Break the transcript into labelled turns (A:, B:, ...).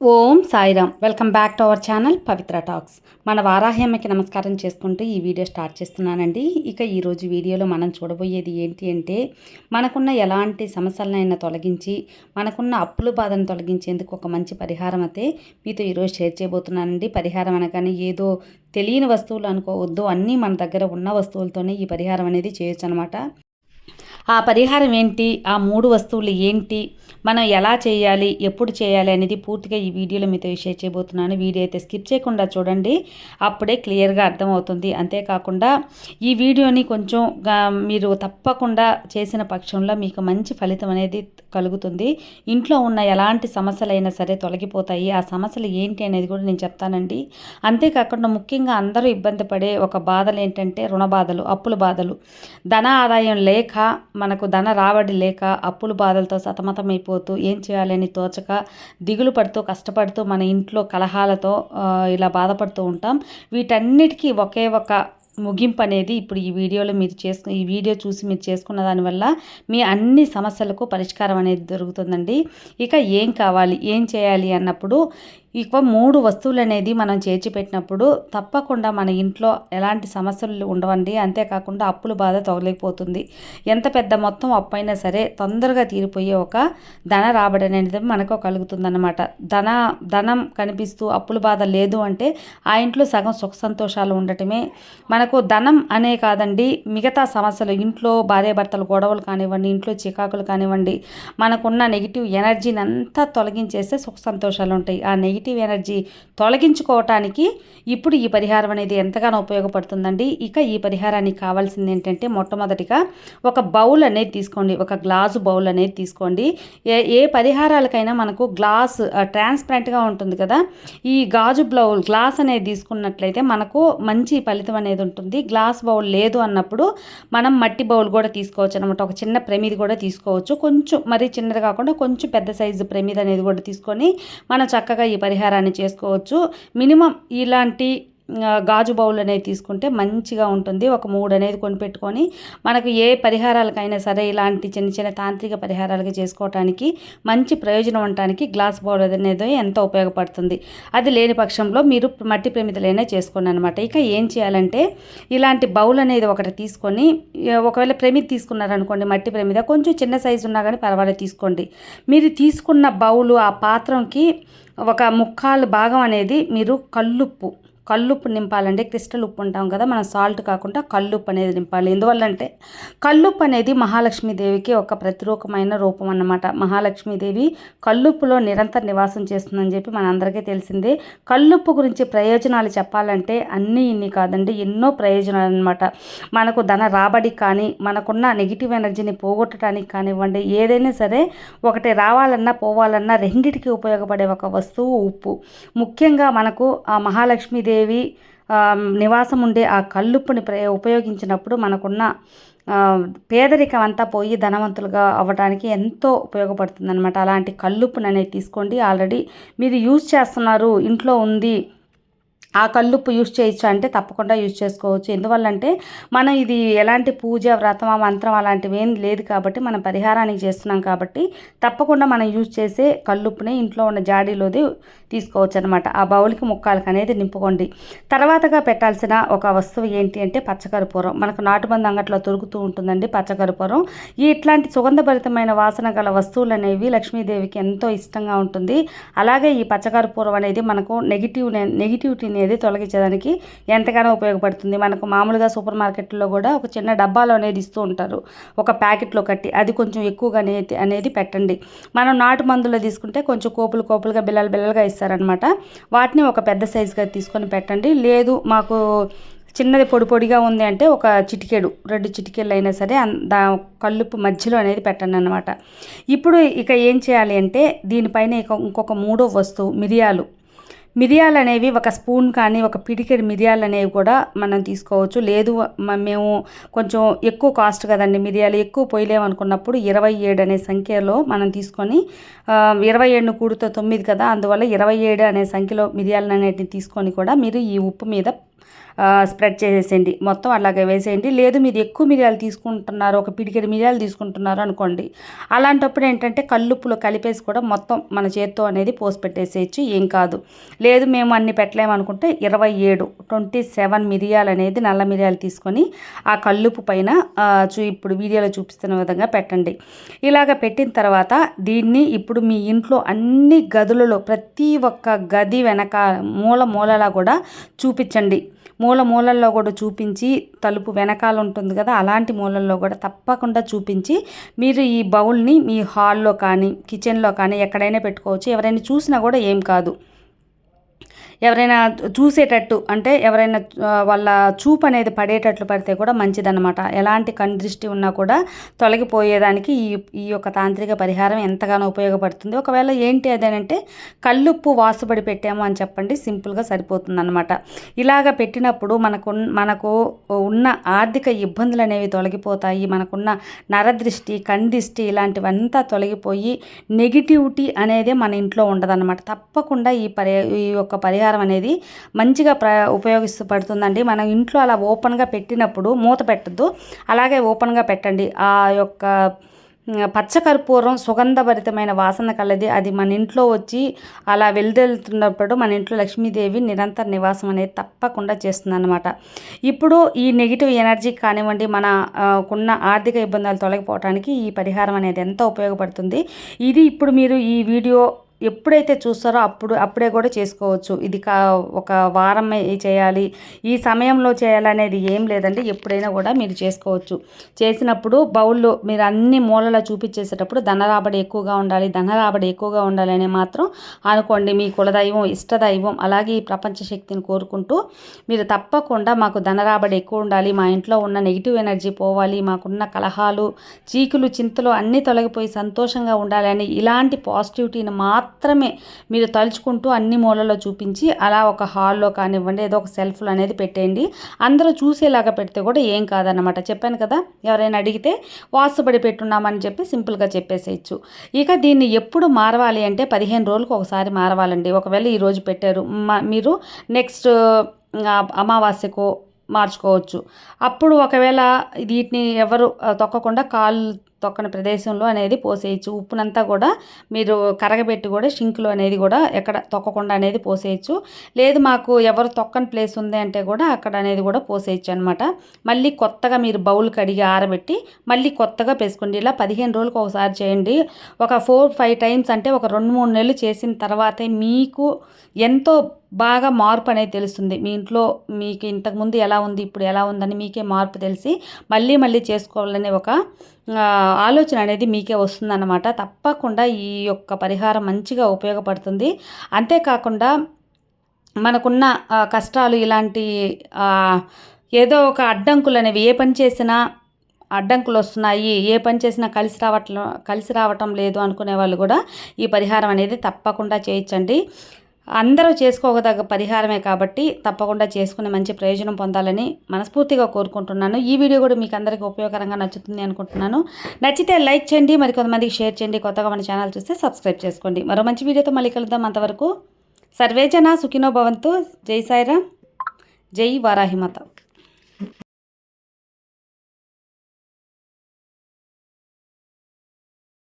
A: Om Sairam. Welcome back to our channel Pavitra talks. మన వారాహ్యమ్మకి నమస్కారం చేసుకుంటూ ఈ వీడియో స్టార్ట్ చేస్తున్నానండి. ఇక ఈరోజు వీడియోలో మనం చూడబోయేది ఏంటి అంటే మనకున్న ఎలాంటి సమస్యలనైనా తొలగించి మనకున్న అప్పుల బాధను తొలగించేందుకు ఒక మంచి పరిహారం అయితే మీతో ఈరోజు షేర్ చేయబోతున్నానండి. పరిహారం అనగానే ఏదో తెలియని వస్తువులు అనుకోవద్దు. అన్నీ మన దగ్గర ఉన్న వస్తువులతోనే ఈ పరిహారం అనేది చేయొచ్చు అనమాట ఆ పరిహారం ఏంటి? ఆ మూడు వస్తువులు ఏంటి? మనం ఎలా చేయాలి? ఎప్పుడు చేయాలి? అనేది పూర్తిగా ఈ వీడియోలో మీతో షేర్ చేయబోతున్నాను. వీడియో అయితే స్కిప్ చేయకుండా చూడండి. అప్పుడే క్లియర్గా అర్థమవుతుంది. అంతేకాకుండా ఈ వీడియోని కొంచెం మీరు తప్పకుండా చేసిన పక్షంలో మీకు మంచి ఫలితం అనేది కలుగుతుంది. ఇంట్లో ఉన్న ఎలాంటి సమస్యలైనా సరే తొలగిపోతాయి. ఆ సమస్యలు ఏంటి అనేది కూడా నేను చెప్తానండి. అంతేకాకుండా ముఖ్యంగా అందరూ ఇబ్బంది పడే ఒక బాధలు ఏంటంటే రుణ బాధలు అప్పుల బాధలు. ధన ఆదాయం లేక మనకు ధన రాబడి లేక అప్పుల బాధలతో సతమతమైపోతూ ఏం చేయాలని తోచక దిగులు పడుతూ కష్టపడుతూ మన ఇంట్లో కలహాలతో ఇలా బాధపడుతూ ఉంటాం. వీటన్నిటికీ ఒకే ఒక ముగింపు అనేది ఇప్పుడు ఈ వీడియోలో మీరు చేసుకు ఈ వీడియో చూసి మీరు చేసుకున్న దానివల్ల మీ అన్ని సమస్యలకు పరిష్కారం అనేది దొరుకుతుందండి. ఇక ఏం కావాలి ఏం చేయాలి అన్నప్పుడు ఇక మూడు వస్తువులు అనేది మనం చేర్చిపెట్టినప్పుడు తప్పకుండా మన ఇంట్లో ఎలాంటి సమస్యలు ఉండవండి. అంతేకాకుండా అప్పుల బాధ తొలగిపోతుంది. ఎంత పెద్ద మొత్తం అప్పు అయినా సరే తొందరగా తీరిపోయే ఒక ధన రాబడి అనేది మనకు కలుగుతుందన్నమాట. ధన ధనం కనిపిస్తూ అప్పుల బాధ లేదు అంటే ఆ ఇంట్లో సగం సుఖ సంతోషాలు ఉండటమే. మనకు ధనం అనే కాదండి మిగతా సమస్యలు ఇంట్లో భార్యాభర్తలు గొడవలు కానివ్వండి ఇంట్లో చికాకులు కానివ్వండి మనకున్న నెగిటివ్ ఎనర్జీని అంతా తొలగించేస్తే సుఖ సంతోషాలు ఉంటాయి. ఆ నెగిటివ్ నెగిటివ్ ఎనర్జీ తొలగించుకోవటానికి ఇప్పుడు ఈ పరిహారం అనేది ఎంతగానో ఉపయోగపడుతుందండి. ఇక ఈ పరిహారానికి కావాల్సింది ఏంటంటే మొట్టమొదటిగా ఒక బౌల్ అనేది తీసుకోండి. ఒక గ్లాసు బౌల్ అనేది తీసుకోండి. ఏ ఏ పరిహారాలకైనా మనకు గ్లాస్ ట్రాన్స్పరెంట్గా ఉంటుంది కదా. ఈ గాజు బౌల్ గ్లాస్ అనేది తీసుకున్నట్లయితే మనకు మంచి ఫలితం అనేది ఉంటుంది. గ్లాస్ బౌల్ లేదు అన్నప్పుడు మనం మట్టి బౌల్ కూడా తీసుకోవచ్చు అనమాట ఒక చిన్న ప్రమిది కూడా తీసుకోవచ్చు. కొంచెం మరీ చిన్నది కాకుండా కొంచెం పెద్ద సైజు ప్రమిది అనేది కూడా తీసుకొని మనం చక్కగా ఈ పరిహారాన్ని చేసుకోవచ్చు. మినిమం ఇలాంటి గాజు బౌల్ అనేది తీసుకుంటే మంచిగా ఉంటుంది. ఒక మూడు అనేది కొనిపెట్టుకొని మనకు ఏ పరిహారాలకైనా సరే ఇలాంటి చిన్న చిన్న తాంత్రిక పరిహారాలకి చేసుకోవటానికి మంచి ప్రయోజనం ఉండటానికి గ్లాస్ బౌల్ అనేది ఎంతో ఉపయోగపడుతుంది. అది లేని పక్షంలో మీరు మట్టి ప్రమిదలైనా చేసుకోండి అనమాట ఇక ఏం చేయాలంటే ఇలాంటి బౌల్ అనేది ఒకటి తీసుకొని ఒకవేళ ప్రమిద తీసుకున్నారనుకోండి మట్టి ప్రమిద కొంచెం చిన్న సైజు ఉన్నా కానీ పర్వాలేదు తీసుకోండి. మీరు తీసుకున్న బౌలు ఆ పాత్రంకి ఒక ముక్కాలు భాగం అనేది మీరు కల్లుప్పు కల్లుప్పు నింపాలంటే క్రిస్టల్ ఉప్పు ఉంటాం కదా మనం సాల్ట్ కాకుండా కల్లుప్పు అనేది నింపాలి. ఎందువల్లంటే కల్లుప్పు అనేది మహాలక్ష్మీదేవికి ఒక ప్రతిరూపమైన రూపం అన్నమాట. మహాలక్ష్మీదేవి కల్లుప్పులో నిరంతర నివాసం చేస్తుందని చెప్పి మనందరికీ తెలిసిందే. కల్లుప్పు గురించి ప్రయోజనాలు చెప్పాలంటే అన్నీ ఇన్ని కాదండి ఎన్నో ప్రయోజనాలు అనమాట మనకు ధన రాబడి కానీ మనకున్న నెగిటివ్ ఎనర్జీని పోగొట్టడానికి కానివ్వండి ఏదైనా సరే ఒకటి రావాలన్నా పోవాలన్నా రెండిటికి ఉపయోగపడే ఒక వస్తువు ఉప్పు. ముఖ్యంగా మనకు ఆ మహాలక్ష్మీదేవి దేవి నివాసం ఉండే ఆ కల్లుప్పుని ఉపయోగించినప్పుడు మనకున్న పేదరికం అంతా పోయి ధనవంతులుగా అవ్వడానికి ఎంతో ఉపయోగపడుతుంది అనమాట అలాంటి కల్లుప్పుని అనేది తీసుకోండి. ఆల్రెడీ మీరు యూజ్ చేస్తున్నారు ఇంట్లో ఉంది ఆ కల్లుప్పు యూజ్ చేయొచ్చు అంటే తప్పకుండా యూజ్ చేసుకోవచ్చు. ఎందువల్లంటే మనం ఇది ఎలాంటి పూజ వ్రతం మంత్రం అలాంటివి ఏం లేదు కాబట్టి మనం పరిహారానికి చేస్తున్నాం కాబట్టి తప్పకుండా మనం యూజ్ చేసే కల్లుప్పుని ఇంట్లో ఉన్న జాడీలోది తీసుకోవచ్చు అనమాట ఆ బౌల్కి ముక్కాలకు అనేది నింపుకోండి. తర్వాతగా పెట్టాల్సిన ఒక వస్తువు ఏంటి అంటే పచ్చకర్పూరం. మనకు నాటుబంది అంగట్లో దొరుకుతూ ఉంటుందండి పచ్చకర్పూరం. ఈ ఇట్లాంటి సుగంధభరితమైన వాసన గల వస్తువులు అనేవి లక్ష్మీదేవికి ఎంతో ఇష్టంగా ఉంటుంది. అలాగే ఈ పచ్చకర్పూరం అనేది మనకు నెగిటివ్ నెగిటివిటీని అనేది తొలగించడానికి ఎంతగానో ఉపయోగపడుతుంది. మనకు మామూలుగా సూపర్ మార్కెట్లో కూడా ఒక చిన్న డబ్బాలో అనేది ఇస్తూ ఉంటారు. ఒక ప్యాకెట్లో కట్టి అది కొంచెం ఎక్కువగా అనేది పెట్టండి. మనం నాటు మందులో తీసుకుంటే కొంచెం కోపులు కోపులుగా బిల్లలు బిల్లలుగా ఇస్తారనమాట. వాటిని ఒక పెద్ద సైజుగా తీసుకొని పెట్టండి. లేదు మాకు చిన్నది పొడి పొడిగా ఉంది అంటే ఒక చిటికెడు రెండు చిటికెళ్ళు అయినా సరే దా కల్లుపు మధ్యలో అనేది పెట్టండి అనమాట. ఇప్పుడు ఇక ఏం చేయాలి అంటే దీనిపైన ఇంకొక మూడో వస్తువు మిరియాలు. మిరియాలు అనేవి ఒక స్పూన్ కానీ ఒక పిడికెడు మిరియాలు అనేవి కూడా మనం తీసుకోవచ్చు. లేదు మేము కొంచెం ఎక్కువ కాస్ట్ కదండి మిరియాలు. ఎక్కువ పోయలేమనుకున్నప్పుడు ఇరవై ఏడు అనే సంఖ్యలో మనం తీసుకొని ఇరవై ఏడును కూడితో తొమ్మిది కదా అందువల్ల ఇరవై ఏడు అనే సంఖ్యలో మిరియాలను అనేటివి తీసుకొని కూడా మీరు ఈ ఉప్పు మీద స్ప్రెడ్ చేసేసేయండి. మొత్తం అలాగే వేసేయండి. లేదు మీరు ఎక్కువ మిరియాలు తీసుకుంటున్నారు ఒక పిడికెడు మిరియాలు తీసుకుంటున్నారు అనుకోండి. అలాంటప్పుడు ఏంటంటే కల్లుప్పులో కలిపేసి కూడా మొత్తం మన చేత్తో అనేది పోసి పెట్టేసేయచ్చు. ఏం కాదు. లేదు మేము అన్ని పెట్టలేమనుకుంటే ఇరవై ఏడు ట్వంటీ సెవెన్ మిరియాలు అనేది నల్ల మిరియాలు తీసుకొని ఆ కల్లుపు పైన చూ ఇప్పుడు వీడియోలో చూపిస్తున్న విధంగా పెట్టండి. ఇలాగ పెట్టిన తర్వాత దీన్ని ఇప్పుడు మీ ఇంట్లో అన్ని గదులలో ప్రతి ఒక్క గది వెనక మూల మూలలా కూడా చూపించండి. మూల మూలల్లో కూడా చూపించి తలుపు వెనకాల ఉంటుంది కదా అలాంటి మూలల్లో కూడా తప్పకుండా చూపించి మీరు ఈ బౌల్ని మీ హాల్లో కానీ కిచెన్లో కానీ ఎక్కడైనా పెట్టుకోవచ్చు. ఎవరైనా చూసినా కూడా ఏం కాదు. ఎవరైనా చూసేటట్టు అంటే ఎవరైనా వాళ్ళ చూపు అనేది పడేటట్లు పడితే కూడా మంచిదన్నమాట. ఎలాంటి కందృష్టి ఉన్నా కూడా తొలగిపోయేదానికి ఈ ఈ యొక్క తాంత్రిక పరిహారం ఎంతగానో ఉపయోగపడుతుంది. ఒకవేళ ఏంటి అదేనంటే కల్లుప్పు వాసుపడి పెట్టాము అని చెప్పండి సింపుల్గా సరిపోతుందన్నమాట. ఇలాగ పెట్టినప్పుడు మనకు మనకు ఉన్న ఆర్థిక ఇబ్బందులు అనేవి తొలగిపోతాయి మనకున్న నరదృష్టి కందిష్టి ఇలాంటివంతా తొలగిపోయి నెగిటివిటీ అనేది మన ఇంట్లో ఉండదన్నమాట. తప్పకుండా ఈ పరి ఈ యొక్క పరిహారం పరిహారం అనేది మంచిగా ప్ర ఉపయోగిస్తూ పడుతుందండి మనం ఇంట్లో అలా ఓపెన్గా పెట్టినప్పుడు మూత పెట్టద్దు. అలాగే ఓపెన్గా పెట్టండి. ఆ యొక్క పచ్చకర్పూరం సుగంధభరితమైన వాసన కలది. అది మన ఇంట్లో వచ్చి అలా వెళ్దెళ్తున్నప్పుడు మన ఇంట్లో లక్ష్మీదేవి నిరంతర నివాసం అనేది తప్పకుండా చేస్తుందన్నమాట. ఇప్పుడు ఈ నెగిటివ్ ఎనర్జీ కానివ్వండి మన ఉన్న ఆర్థిక ఇబ్బందులు తొలగిపోవడానికి ఈ పరిహారం అనేది ఎంతో ఉపయోగపడుతుంది. ఇది ఇప్పుడు మీరు ఈ వీడియో ఎప్పుడైతే చూస్తారో అప్పుడు అప్పుడే కూడా చేసుకోవచ్చు. ఇది కా ఒక వారం చేయాలి. ఈ సమయంలో చేయాలనేది ఏం లేదండి. ఎప్పుడైనా కూడా మీరు చేసుకోవచ్చు. చేసినప్పుడు బౌల్లో మీరు అన్ని మూలలో చూపించేసేటప్పుడు ధనరాబడి ఎక్కువగా ఉండాలి. ధనరాబడి ఎక్కువగా ఉండాలని మాత్రం అనుకోండి. మీ కులదైవం ఇష్టదైవం అలాగే ఈ ప్రపంచ శక్తిని కోరుకుంటూ మీరు తప్పకుండా మాకు ధనరాబడి ఎక్కువ ఉండాలి. మా ఇంట్లో ఉన్న నెగిటివ్ ఎనర్జీ పోవాలి. మాకున్న కలహాలు చీకులు చింతలు అన్నీ తొలగిపోయి సంతోషంగా ఉండాలని ఇలాంటి పాజిటివిటీని మాత్రం మాత్రమే మీరు తలుచుకుంటూ అన్ని మూలలో చూపించి అలా ఒక హాల్లో కానివ్వండి ఏదో ఒక సెల్ఫ్లో అనేది పెట్టేయండి. అందరూ చూసేలాగా పెడితే కూడా ఏం కాదన్నమాట. చెప్పాను కదా ఎవరైనా అడిగితే వాసుబడి పెట్టున్నామని చెప్పి సింపుల్గా చెప్పేసేయచ్చు. ఇక దీన్ని ఎప్పుడు మారవాలి అంటే పదిహేను రోజులకు ఒకసారి మారవాలండి. ఒకవేళ ఈరోజు పెట్టారు మీరు నెక్స్ట్ అమావాస్యకు మార్చుకోవచ్చు. అప్పుడు ఒకవేళ వీటిని ఎవరు తొక్కకుండా కాళ్ళు తొక్కని ప్రదేశంలో అనేది పోసేయచ్చు. ఉప్పునంతా కూడా మీరు కరగబెట్టి కూడా షింక్లో అనేది కూడా ఎక్కడ తొక్కకుండా అనేది పోసేయచ్చు. లేదు మాకు ఎవరు తొక్కని ప్లేస్ ఉంది అంటే కూడా అక్కడ అనేది కూడా పోసేయచ్చు అనమాట మళ్ళీ కొత్తగా మీరు బౌల్ కడిగి ఆరబెట్టి మళ్ళీ కొత్తగా పేసుకోండి. ఇలా పదిహేను రోజులకు ఒకసారి చేయండి. ఒక ఫోర్ ఫైవ్ టైమ్స్ అంటే ఒక రెండు మూడు నెలలు చేసిన తర్వాతే మీకు ఎంతో బాగా మార్పు అనేది తెలుస్తుంది. మీ ఇంట్లో మీకు ఇంతకుముందు ఎలా ఉంది ఇప్పుడు ఎలా ఉందని మీకే మార్పు తెలిసి మళ్ళీ మళ్ళీ చేసుకోవాలనే ఒక ఆలోచన అనేది మీకే వస్తుందన్నమాట. తప్పకుండా ఈ యొక్క పరిహారం మంచిగా ఉపయోగపడుతుంది. అంతేకాకుండా మనకున్న కష్టాలు ఇలాంటి ఏదో ఒక అడ్డంకులు అనేవి ఏ పని చేసినా అడ్డంకులు వస్తున్నాయి ఏ పని చేసినా కలిసి రావటం కలిసి రావటం లేదు అనుకునే వాళ్ళు కూడా ఈ పరిహారం అనేది తప్పకుండా చేయించండి. అందరూ చేసుకోగదగ్గ పరిహారమే కాబట్టి తప్పకుండా చేసుకుని మంచి ప్రయోజనం పొందాలని మనస్ఫూర్తిగా కోరుకుంటున్నాను. ఈ వీడియో కూడా మీకు అందరికీ ఉపయోగకరంగా నచ్చుతుంది అనుకుంటున్నాను. నచ్చితే లైక్ చేయండి మరి కొంతమందికి షేర్ చేయండి. కొత్తగా మన ఛానల్ చూస్తే సబ్స్క్రైబ్ చేసుకోండి. మరో మంచి వీడియోతో మళ్ళీ కలుద్దాం. అంతవరకు సర్వేజన సుఖినో భవంతు. జై సాయిరామ్. జై వారాహిమాత.